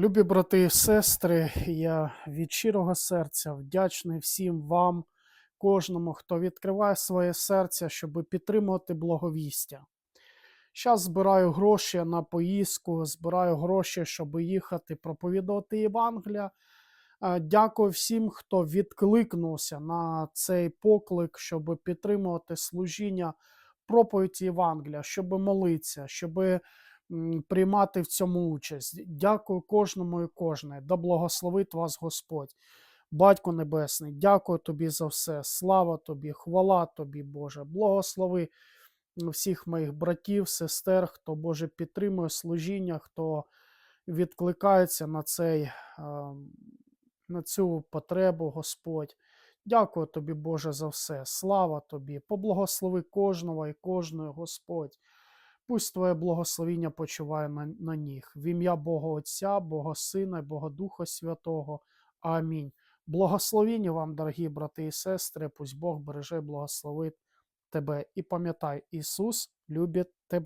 Любі брати і сестри, я від щирого серця вдячний всім вам, кожному, хто відкриває своє серце, щоб підтримувати благовістя. Зараз збираю гроші на поїздку, збираю гроші, щоб їхати проповідувати Євангелія. Е, Дякую всім, хто відкликнувся на цей поклик, щоб підтримувати служіння проповіді Євангелія, щоб молитися, щоб м, приймати в цьому участь. Дякую кожному і кожній. Да благословить вас Господь. Батько Небесний, дякую тобі за все. Слава тобі, хвала тобі, Боже. Благослови всіх моїх братів, сестер, хто Боже підтримує служіння, хто відкликається на цей, е, на цю потребу, Господь. Дякую тобі, Боже, за все. Слава тобі. Поблагослови кожного і кожної, Господь. Пусть Твоє благословіння почуває на, на них. В ім'я Бога Отця, Бога Сина і Бога Духа Святого. Амінь. Благословіння вам, дорогі брати і сестри. Пусть Бог береже, і благословить тебе. І пам'ятай, Ісус любить тебе.